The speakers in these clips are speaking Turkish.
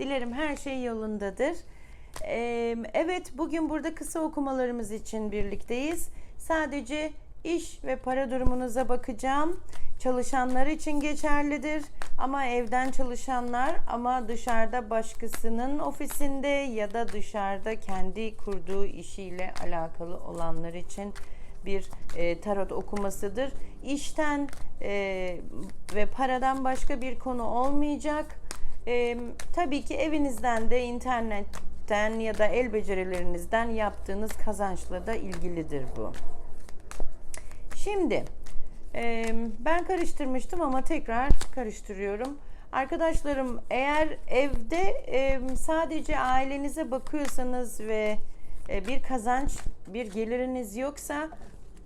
Dilerim her şey yolundadır. Ee, evet bugün burada kısa okumalarımız için birlikteyiz. Sadece iş ve para durumunuza bakacağım. Çalışanlar için geçerlidir ama evden çalışanlar ama dışarıda başkasının ofisinde ya da dışarıda kendi kurduğu işiyle alakalı olanlar için bir e, tarot okumasıdır. İşten e, ve paradan başka bir konu olmayacak. E, tabii ki evinizden de internetten ya da el becerilerinizden yaptığınız kazançla da ilgilidir bu. Şimdi e, ben karıştırmıştım ama tekrar karıştırıyorum. Arkadaşlarım eğer evde e, sadece ailenize bakıyorsanız ve e, bir kazanç, bir geliriniz yoksa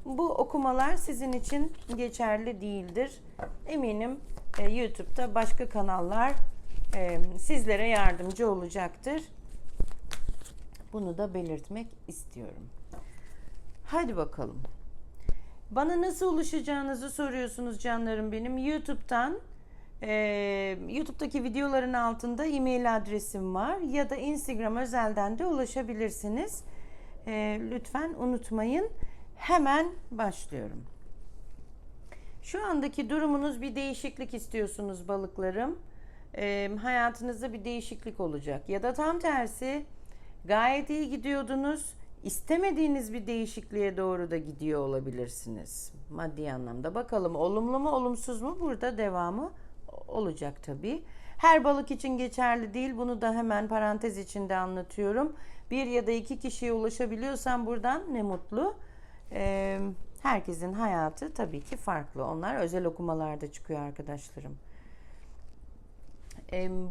bu okumalar sizin için geçerli değildir. Eminim e, YouTube'da başka kanallar e, sizlere yardımcı olacaktır. Bunu da belirtmek istiyorum. Hadi bakalım. Bana nasıl ulaşacağınızı soruyorsunuz canlarım benim. YouTube'dan e, YouTube'daki videoların altında e-mail adresim var ya da Instagram özelden de ulaşabilirsiniz. E, lütfen unutmayın. Hemen başlıyorum. Şu andaki durumunuz bir değişiklik istiyorsunuz balıklarım. E, hayatınızda bir değişiklik olacak ya da tam tersi gayet iyi gidiyordunuz istemediğiniz bir değişikliğe doğru da gidiyor olabilirsiniz. Maddi anlamda. Bakalım olumlu mu olumsuz mu burada devamı olacak tabii. Her balık için geçerli değil. Bunu da hemen parantez içinde anlatıyorum. Bir ya da iki kişiye ulaşabiliyorsam buradan ne mutlu. Ee, herkesin hayatı tabii ki farklı. Onlar özel okumalarda çıkıyor arkadaşlarım.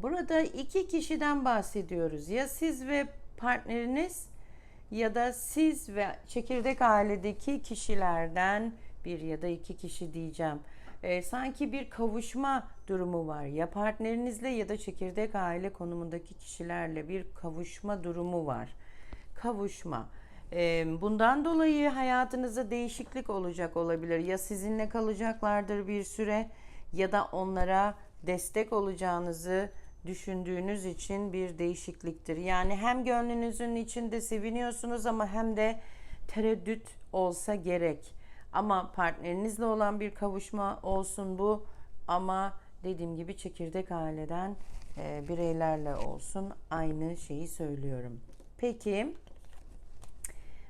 Burada iki kişiden bahsediyoruz. Ya siz ve partneriniz ya da siz ve çekirdek ailedeki kişilerden bir ya da iki kişi diyeceğim. Ee, sanki bir kavuşma durumu var. Ya partnerinizle ya da çekirdek aile konumundaki kişilerle bir kavuşma durumu var. Kavuşma. Bundan dolayı hayatınızda değişiklik olacak olabilir. Ya sizinle kalacaklardır bir süre ya da onlara destek olacağınızı düşündüğünüz için bir değişikliktir. Yani hem gönlünüzün içinde seviniyorsunuz ama hem de tereddüt olsa gerek. Ama partnerinizle olan bir kavuşma olsun bu ama dediğim gibi çekirdek aileden e, bireylerle olsun aynı şeyi söylüyorum. Peki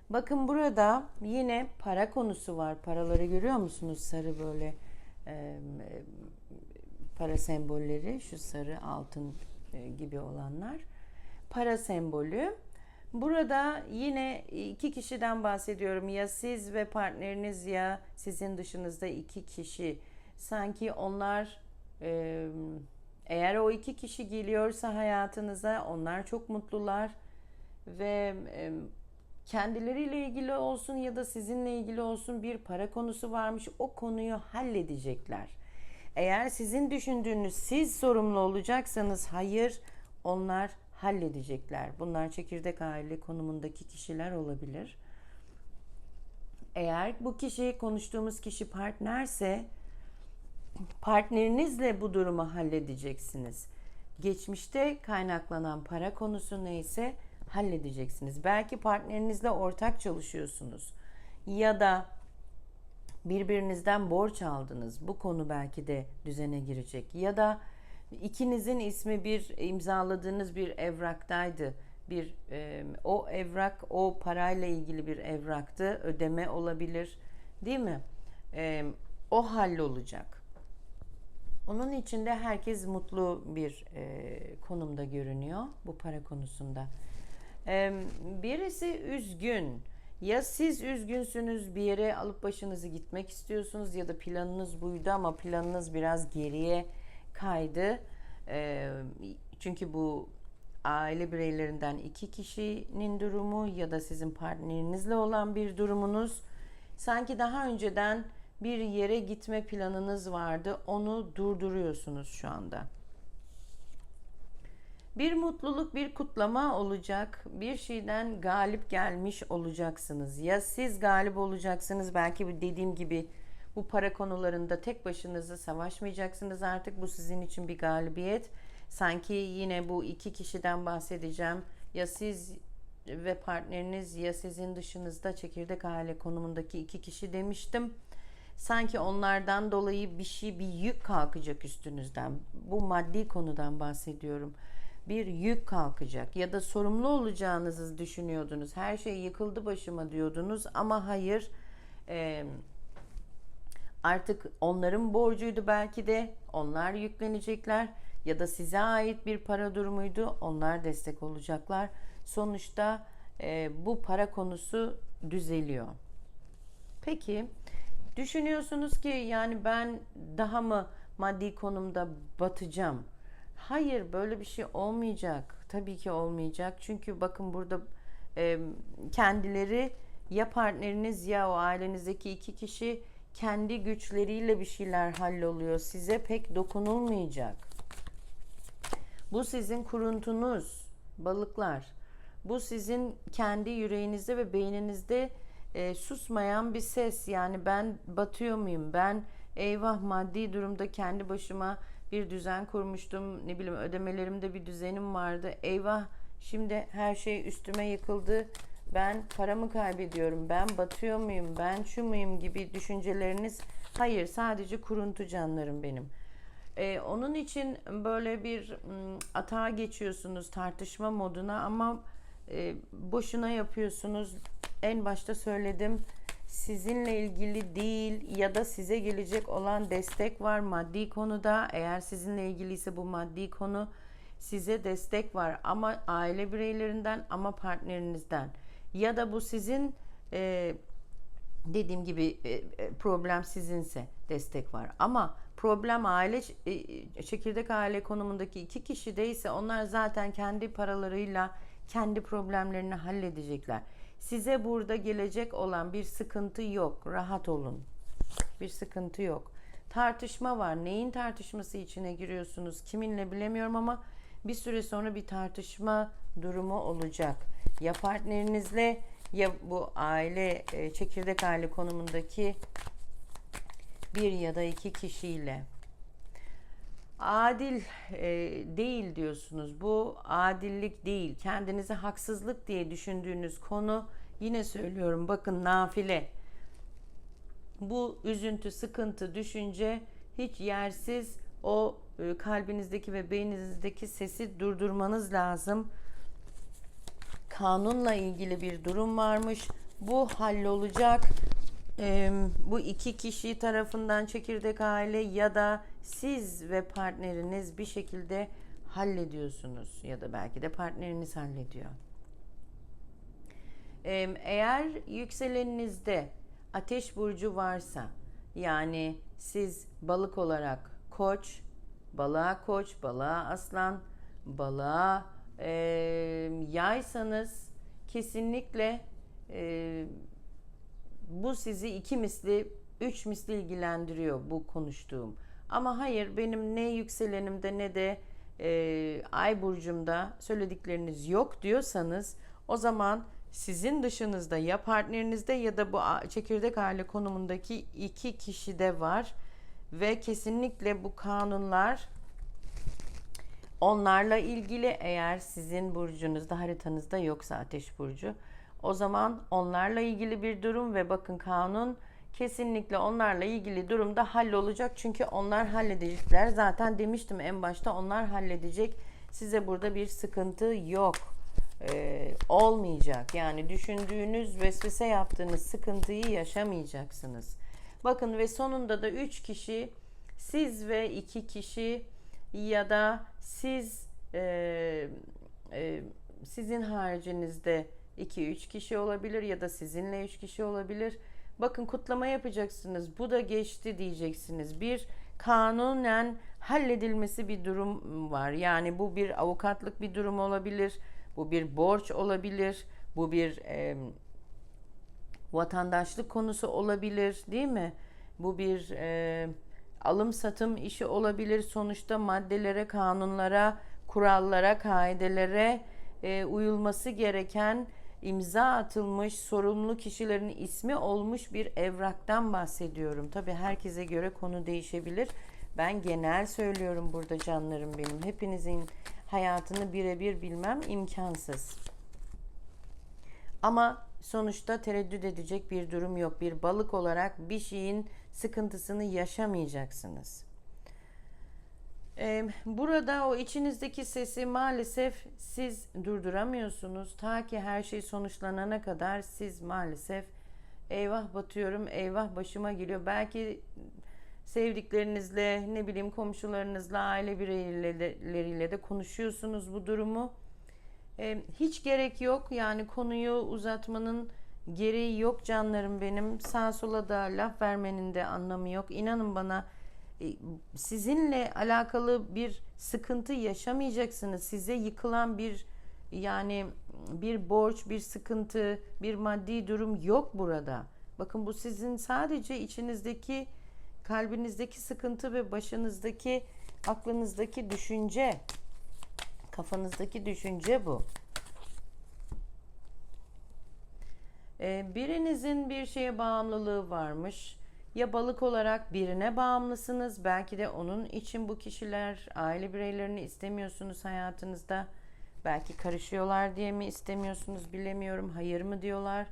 bakın burada yine para konusu var. Paraları görüyor musunuz? Sarı böyle e, para sembolleri şu sarı altın e, gibi olanlar para sembolü. Burada yine iki kişiden bahsediyorum. Ya siz ve partneriniz ya sizin dışınızda iki kişi. Sanki onlar e, eğer o iki kişi geliyorsa hayatınıza onlar çok mutlular ve e, kendileriyle ilgili olsun ya da sizinle ilgili olsun bir para konusu varmış. O konuyu halledecekler eğer sizin düşündüğünüz siz sorumlu olacaksanız hayır onlar halledecekler. Bunlar çekirdek aile konumundaki kişiler olabilir. Eğer bu kişi konuştuğumuz kişi partnerse partnerinizle bu durumu halledeceksiniz. Geçmişte kaynaklanan para konusu neyse halledeceksiniz. Belki partnerinizle ortak çalışıyorsunuz ya da birbirinizden borç aldınız. Bu konu belki de düzene girecek. Ya da ikinizin ismi bir imzaladığınız bir evraktaydı. Bir e, o evrak o parayla ilgili bir evraktı. Ödeme olabilir. Değil mi? E, o hallolacak. Onun içinde herkes mutlu bir e, konumda görünüyor bu para konusunda. E, birisi üzgün ya siz üzgünsünüz bir yere alıp başınızı gitmek istiyorsunuz ya da planınız buydu ama planınız biraz geriye kaydı. E, çünkü bu aile bireylerinden iki kişinin durumu ya da sizin partnerinizle olan bir durumunuz. Sanki daha önceden bir yere gitme planınız vardı. Onu durduruyorsunuz şu anda. Bir mutluluk, bir kutlama olacak. Bir şeyden galip gelmiş olacaksınız. Ya siz galip olacaksınız belki dediğim gibi bu para konularında tek başınıza savaşmayacaksınız artık. Bu sizin için bir galibiyet. Sanki yine bu iki kişiden bahsedeceğim. Ya siz ve partneriniz ya sizin dışınızda çekirdek aile konumundaki iki kişi demiştim. Sanki onlardan dolayı bir şey, bir yük kalkacak üstünüzden. Bu maddi konudan bahsediyorum. Bir yük kalkacak ya da sorumlu olacağınızı düşünüyordunuz. Her şey yıkıldı başıma diyordunuz ama hayır. Eee artık onların borcuydu belki de onlar yüklenecekler ya da size ait bir para durumuydu onlar destek olacaklar. Sonuçta e, bu para konusu düzeliyor. Peki düşünüyorsunuz ki yani ben daha mı maddi konumda batacağım? Hayır böyle bir şey olmayacak. Tabii ki olmayacak. Çünkü bakın burada e, kendileri ya partneriniz ya o ailenizdeki iki kişi kendi güçleriyle bir şeyler halloluyor. Size pek dokunulmayacak. Bu sizin kuruntunuz, balıklar. Bu sizin kendi yüreğinizde ve beyninizde e, susmayan bir ses. Yani ben batıyor muyum? Ben eyvah maddi durumda kendi başıma bir düzen kurmuştum. Ne bileyim ödemelerimde bir düzenim vardı. Eyvah şimdi her şey üstüme yıkıldı ben paramı kaybediyorum, ben batıyor muyum, ben şu muyum gibi düşünceleriniz hayır sadece kuruntu canlarım benim. Ee, onun için böyle bir atağa geçiyorsunuz tartışma moduna ama e, boşuna yapıyorsunuz. En başta söyledim sizinle ilgili değil ya da size gelecek olan destek var maddi konuda. Eğer sizinle ilgiliyse bu maddi konu size destek var ama aile bireylerinden ama partnerinizden ya da bu sizin e, dediğim gibi e, e, problem sizinse destek var. Ama problem aile e, çekirdek aile konumundaki iki kişideyse onlar zaten kendi paralarıyla kendi problemlerini halledecekler. Size burada gelecek olan bir sıkıntı yok. Rahat olun. Bir sıkıntı yok. Tartışma var. Neyin tartışması içine giriyorsunuz? Kiminle bilemiyorum ama bir süre sonra bir tartışma durumu olacak ya partnerinizle ya bu aile e, çekirdek aile konumundaki bir ya da iki kişiyle adil e, değil diyorsunuz. Bu adillik değil. Kendinize haksızlık diye düşündüğünüz konu yine söylüyorum bakın nafile. Bu üzüntü, sıkıntı, düşünce hiç yersiz o e, kalbinizdeki ve beyninizdeki sesi durdurmanız lazım kanunla ilgili bir durum varmış. Bu hallolacak. Ee, bu iki kişi tarafından çekirdek aile ya da siz ve partneriniz bir şekilde hallediyorsunuz ya da belki de partneriniz hallediyor. Ee, eğer yükseleninizde ateş burcu varsa yani siz balık olarak koç, balığa koç, balığa aslan, balığa e, yaysanız kesinlikle e, bu sizi iki misli, üç misli ilgilendiriyor bu konuştuğum. Ama hayır benim ne yükselenimde ne de e, ay burcumda söyledikleriniz yok diyorsanız o zaman sizin dışınızda ya partnerinizde ya da bu çekirdek aile konumundaki iki kişi de var ve kesinlikle bu kanunlar Onlarla ilgili eğer sizin burcunuzda haritanızda yoksa ateş burcu o zaman onlarla ilgili bir durum ve bakın kanun kesinlikle onlarla ilgili durumda hallolacak. Çünkü onlar halledecekler. Zaten demiştim en başta onlar halledecek. Size burada bir sıkıntı yok. Ee, olmayacak. Yani düşündüğünüz vesvese yaptığınız sıkıntıyı yaşamayacaksınız. Bakın ve sonunda da 3 kişi siz ve 2 kişi ya da siz e, e, sizin haricinizde 2-3 kişi olabilir ya da sizinle 3 kişi olabilir. Bakın kutlama yapacaksınız. Bu da geçti diyeceksiniz. Bir kanunen halledilmesi bir durum var. Yani bu bir avukatlık bir durum olabilir. Bu bir borç olabilir. Bu bir e, vatandaşlık konusu olabilir, değil mi? Bu bir e, alım satım işi olabilir. Sonuçta maddelere, kanunlara, kurallara, kaidelere e, uyulması gereken imza atılmış sorumlu kişilerin ismi olmuş bir evraktan bahsediyorum. Tabi herkese göre konu değişebilir. Ben genel söylüyorum burada canlarım benim. Hepinizin hayatını birebir bilmem imkansız. Ama sonuçta tereddüt edecek bir durum yok. Bir balık olarak bir şeyin sıkıntısını yaşamayacaksınız. Burada o içinizdeki sesi maalesef siz durduramıyorsunuz. Ta ki her şey sonuçlanana kadar siz maalesef eyvah batıyorum, eyvah başıma geliyor. Belki sevdiklerinizle, ne bileyim komşularınızla, aile bireyleriyle de konuşuyorsunuz bu durumu. Hiç gerek yok. Yani konuyu uzatmanın gereği yok canlarım benim. Sağa sola da laf vermenin de anlamı yok. İnanın bana sizinle alakalı bir sıkıntı yaşamayacaksınız. Size yıkılan bir yani bir borç, bir sıkıntı, bir maddi durum yok burada. Bakın bu sizin sadece içinizdeki, kalbinizdeki sıkıntı ve başınızdaki, aklınızdaki düşünce. Kafanızdaki düşünce bu. Ee, birinizin bir şeye bağımlılığı varmış. Ya balık olarak birine bağımlısınız. Belki de onun için bu kişiler aile bireylerini istemiyorsunuz hayatınızda. Belki karışıyorlar diye mi istemiyorsunuz bilemiyorum. Hayır mı diyorlar.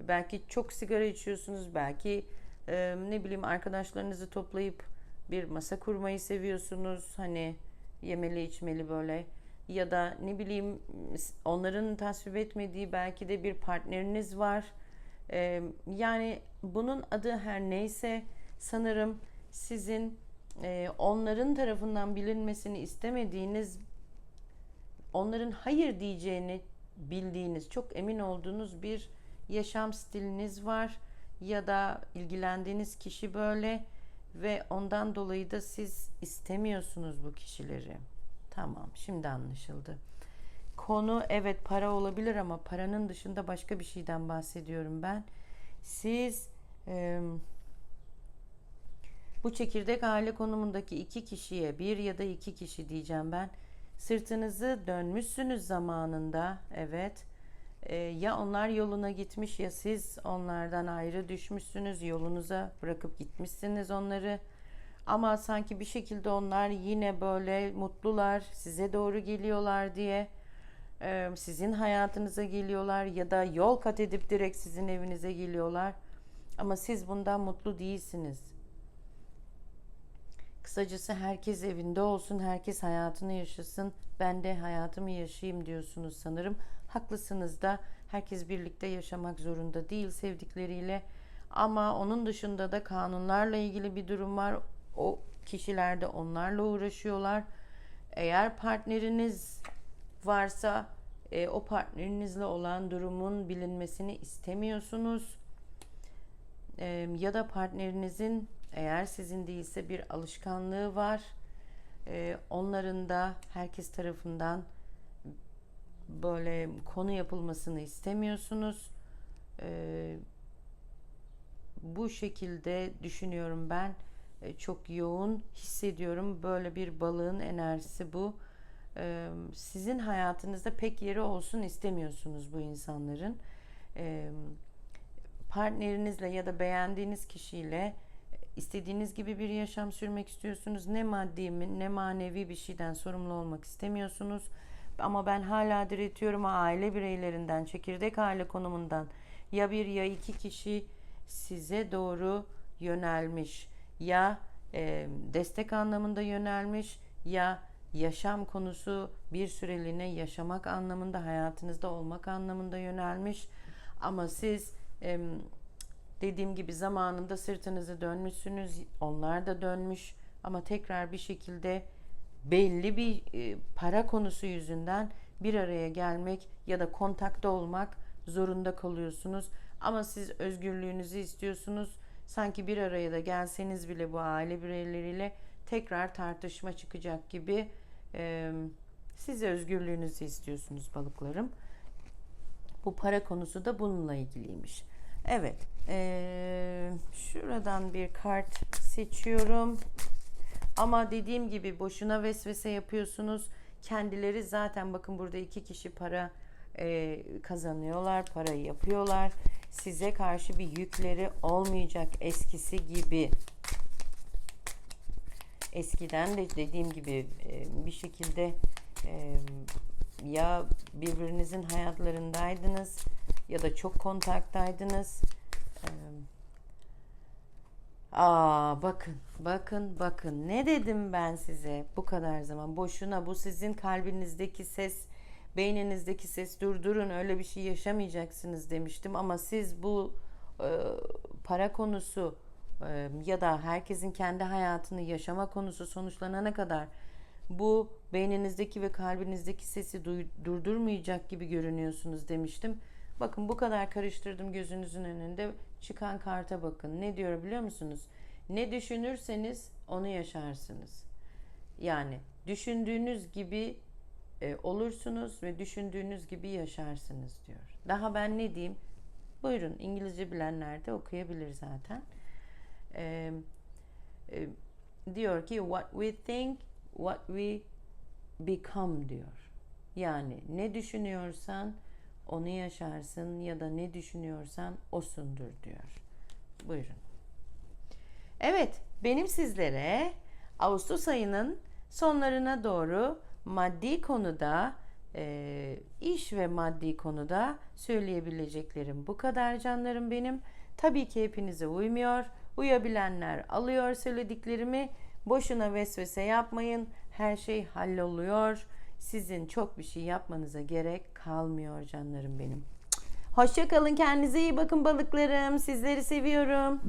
Belki çok sigara içiyorsunuz. Belki e, ne bileyim arkadaşlarınızı toplayıp bir masa kurmayı seviyorsunuz. Hani yemeli içmeli böyle ya da ne bileyim onların tasvip etmediği belki de bir partneriniz var. Ee, yani bunun adı her neyse sanırım sizin e, onların tarafından bilinmesini istemediğiniz, onların hayır diyeceğini bildiğiniz, çok emin olduğunuz bir yaşam stiliniz var ya da ilgilendiğiniz kişi böyle ve ondan dolayı da siz istemiyorsunuz bu kişileri. Tamam, şimdi anlaşıldı. Konu evet para olabilir ama paranın dışında başka bir şeyden bahsediyorum ben. Siz e, bu çekirdek aile konumundaki iki kişiye bir ya da iki kişi diyeceğim ben. Sırtınızı dönmüşsünüz zamanında evet. E, ya onlar yoluna gitmiş ya siz onlardan ayrı düşmüşsünüz yolunuza bırakıp gitmişsiniz onları. Ama sanki bir şekilde onlar yine böyle mutlular, size doğru geliyorlar diye sizin hayatınıza geliyorlar ya da yol kat edip direkt sizin evinize geliyorlar. Ama siz bundan mutlu değilsiniz. Kısacası herkes evinde olsun, herkes hayatını yaşasın. Ben de hayatımı yaşayayım diyorsunuz sanırım. Haklısınız da herkes birlikte yaşamak zorunda değil sevdikleriyle. Ama onun dışında da kanunlarla ilgili bir durum var o kişiler de onlarla uğraşıyorlar. Eğer partneriniz varsa e, o partnerinizle olan durumun bilinmesini istemiyorsunuz. E, ya da partnerinizin eğer sizin değilse bir alışkanlığı var. E, onların da herkes tarafından böyle konu yapılmasını istemiyorsunuz. E, bu şekilde düşünüyorum ben e, çok yoğun hissediyorum. Böyle bir balığın enerjisi bu. Sizin hayatınızda pek yeri olsun istemiyorsunuz bu insanların. Partnerinizle ya da beğendiğiniz kişiyle istediğiniz gibi bir yaşam sürmek istiyorsunuz. Ne maddi ne manevi bir şeyden sorumlu olmak istemiyorsunuz. Ama ben hala diretiyorum aile bireylerinden, çekirdek aile konumundan ya bir ya iki kişi size doğru yönelmiş ya e, destek anlamında yönelmiş ya yaşam konusu bir süreliğine yaşamak anlamında hayatınızda olmak anlamında yönelmiş. Ama siz dediğim gibi zamanında sırtınızı dönmüşsünüz onlar da dönmüş. Ama tekrar bir şekilde belli bir e, para konusu yüzünden bir araya gelmek ya da kontakta olmak zorunda kalıyorsunuz. Ama siz özgürlüğünüzü istiyorsunuz. Sanki bir araya da gelseniz bile bu aile bireyleriyle tekrar tartışma çıkacak gibi e, siz özgürlüğünüzü istiyorsunuz balıklarım. Bu para konusu da bununla ilgiliymiş. Evet. E, şuradan bir kart seçiyorum. Ama dediğim gibi boşuna vesvese yapıyorsunuz. Kendileri zaten bakın burada iki kişi para e, kazanıyorlar, parayı yapıyorlar size karşı bir yükleri olmayacak eskisi gibi. Eskiden de dediğim gibi e, bir şekilde e, ya birbirinizin hayatlarındaydınız ya da çok kontaktaydınız. E, Aa bakın bakın bakın. Ne dedim ben size bu kadar zaman? Boşuna bu sizin kalbinizdeki ses beyninizdeki ses durdurun öyle bir şey yaşamayacaksınız. demiştim. Ama siz bu e, para konusu ya da herkesin kendi hayatını yaşama konusu sonuçlanana kadar bu beyninizdeki ve kalbinizdeki sesi durdurmayacak gibi görünüyorsunuz demiştim. Bakın bu kadar karıştırdım gözünüzün önünde. Çıkan karta bakın. Ne diyor biliyor musunuz? Ne düşünürseniz onu yaşarsınız. Yani düşündüğünüz gibi e, olursunuz ve düşündüğünüz gibi yaşarsınız diyor. Daha ben ne diyeyim? Buyurun İngilizce bilenler de okuyabilir zaten. E, diyor ki what we think, what we become diyor. Yani ne düşünüyorsan onu yaşarsın ya da ne düşünüyorsan osundur diyor. Buyurun. Evet, benim sizlere Ağustos ayının sonlarına doğru maddi konuda, e, iş ve maddi konuda söyleyebileceklerim bu kadar canlarım benim. Tabii ki hepinize uymuyor. Uyabilenler alıyor söylediklerimi. Boşuna vesvese yapmayın. Her şey halloluyor. Sizin çok bir şey yapmanıza gerek kalmıyor canlarım benim. Hoşça kalın. Kendinize iyi bakın balıklarım. Sizleri seviyorum.